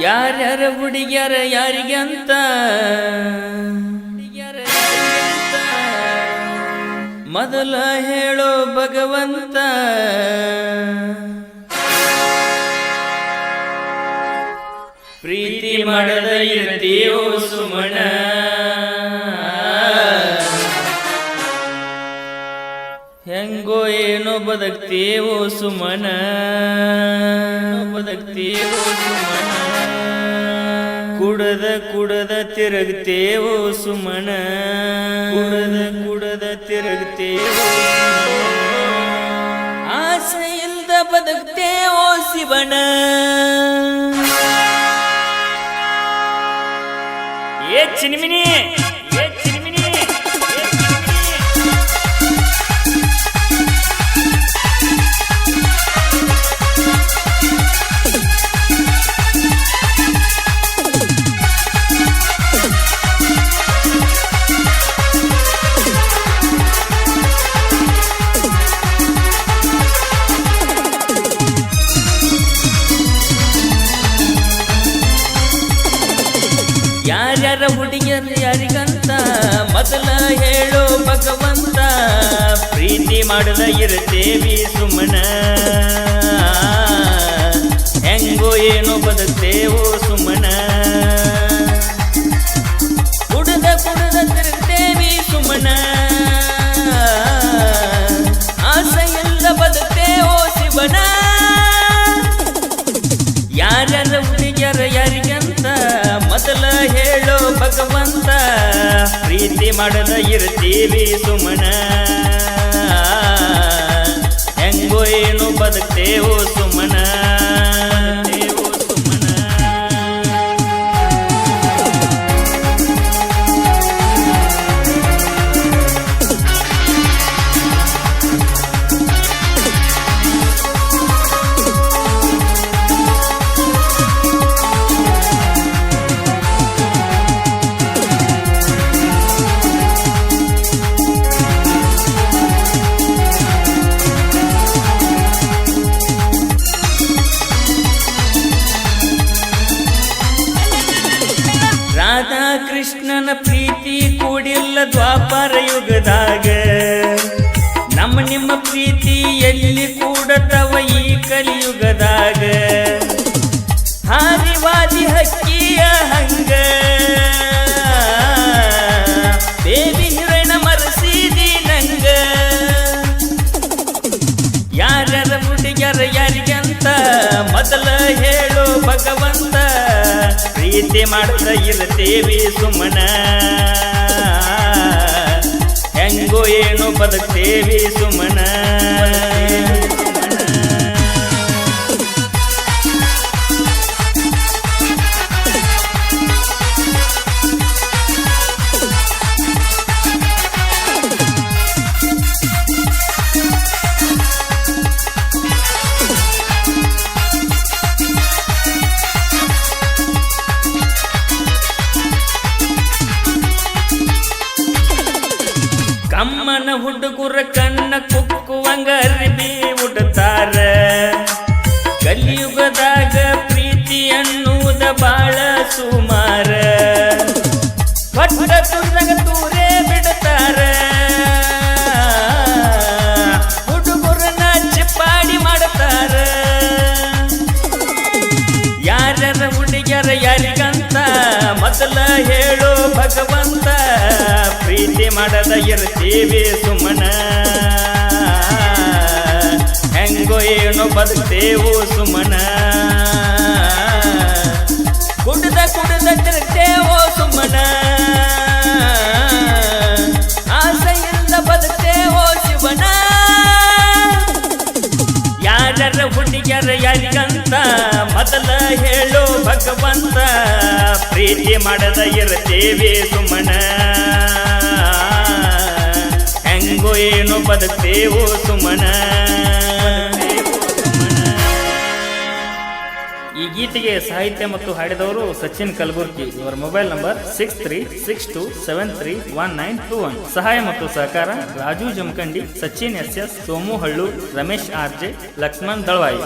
ಯಾರ್ಯಾರ ಹುಡುಗ್ಯಾರ ಯಾರಿಗಂತ? ಮೊದಲ ಹೇಳೋ ಭಗವಂತ. ಪ್ರೀತಿ ಮಾಡದ ಇರ್ತೀಯೋ ಸುಮಣ. ಏನೋ ಬದುಕ್ತೇವೋ ಸುಮನ. ಬದುಕ್ತೇವೋ ಸುಮನ. ಕುಡದ ಕುಡದ ತಿರುಗ್ತೇವೋ ಸುಮನ. ಕುಡದ ಕುಡದ ತಿರುಗ್ತೇವೋ ಆಸೆ ಇಲ್ದ ಬದುಕ್ತೇವೋ ಶಿವನ ಏ ಚಿನಿಮಿನಿ ಏ ಚಿನಿಮಿನಿ. ಯಾರ್ಯಾರ ಹುಡುಗಿಯರು ಯಾರಿಗಂತ? ಮೊದಲ ಹೇಳೋ ಭಗವಂತ. ಪ್ರೀತಿ ಮಾಡದ ಇರುತ್ತೇವಿ ಸುಮ್ಮನ ಹೆಂಗೋ ಏನೋ ಬದುಕ್ತೇವೋ ಸುಮನ. ಪ್ರೀತಿ ಮಾಡದ ಇರ್ತೀವಿ ಸುಮನ. ಹೆಂಗೋ ಏನು ಬದುಕ್ತೇವೋ ಸುಮನ. ಕೃಷ್ಣನ ಪ್ರೀತಿ ಕೂಡಿಲ್ಲ ದ್ವಾಪರ ಯುಗದಾಗ. ನಮ್ಮ ನಿಮ್ಮ ಪ್ರೀತಿ ಎಲ್ಲಿ ಕೂಡ ತವ ಈ ಕಲಿಯುಗದಾಗ. ಹಾರಿವಾದಿ ಹಕ್ಕಿಯ ಹಂಗ. ದೇವಿ ಹಿರಣ ಮರಸೀದಿ ನಂಗ. ಯಾರ್ಯಾರ ಹುಡುಗ್ಯಾರ, ಯಾರಿಗಂತ ಮೊದಲ ಹೇಳು ಭಗವಂತ. ಪ್ರೀತಿ ಮಾಡ್ತಾ ಇರ್ತೇವಿ ಸುಮ್ಮನ ಹೆಂಗೋ ಏನು ಬದುಕ್ತೇವಿ ಸುಮನ. ಕಮ್ಮನ ಹುಡುಗುರ ಕಣ್ಣ ಕುಕ್ಕುವಂಗ ಅರಿಬಿ ಉಡ್ತಾರ ಕಲಿಯುಗದಾಗ ಪ್ರೀತಿ ಅನ್ನುವುದ ಬಾಳ ಸುಮಾರ. ತೂರೇ ಬಿಡುತ್ತಾರ. ಹುಡುಗರನ್ನ ಚಿಪ್ಪಾಡಿ ಮಾಡುತ್ತಾರ. ಯಾರ್ಯಾರ ಹುಡುಗ್ಯಾರ ಯಾರಿಗಂತ ಮೊದಲ ಹೇಳೋ ಭಗವಂತ. ಪ್ರೀತಿ ಮಾಡದ ಇರ್ತೀವಿ ಸುಮನ. ಹೆಂಗೋ ಏನೋ ಬದುಕ್ತೇವು ಸುಮನ. ಕುಡಿದ ಕುಡಿದ ತಿರುಗ್ತೇವೋ ಸುಮನ. ಆಸೆಯಿಂದ ಬದುಕ್ತೇವೋ ಶಿವನ. ಯಾರ್ಯಾರ ಹುಡುಗಿಯರ ಯಾರಿಗಂತ ಮೊದಲ ಹೇಳು ಭಗವಂತ. ಪ್ರೀತಿ ಮಾಡದ ಇರ್ತೀವಿ ಸುಮನ. ಹೆಂಗೋ ಏನು ಬದುಕ್ತೇವೋ ಸುಮನ. ಈ ಗೀತೆಗೆ ಸಾಹಿತ್ಯ ಮತ್ತು ಹಾಡಿದವರು ಸಚಿನ್ ಕಲಬುರ್ಗಿ. ಇವರ mobile number six three six two seven three one nine two one ಸಹಾಯ ಮತ್ತು ಸಹಕಾರ Raju Jamkhandi, Sachin S S Somu Hallu Ramesh R J, Lakshman Dalavayi.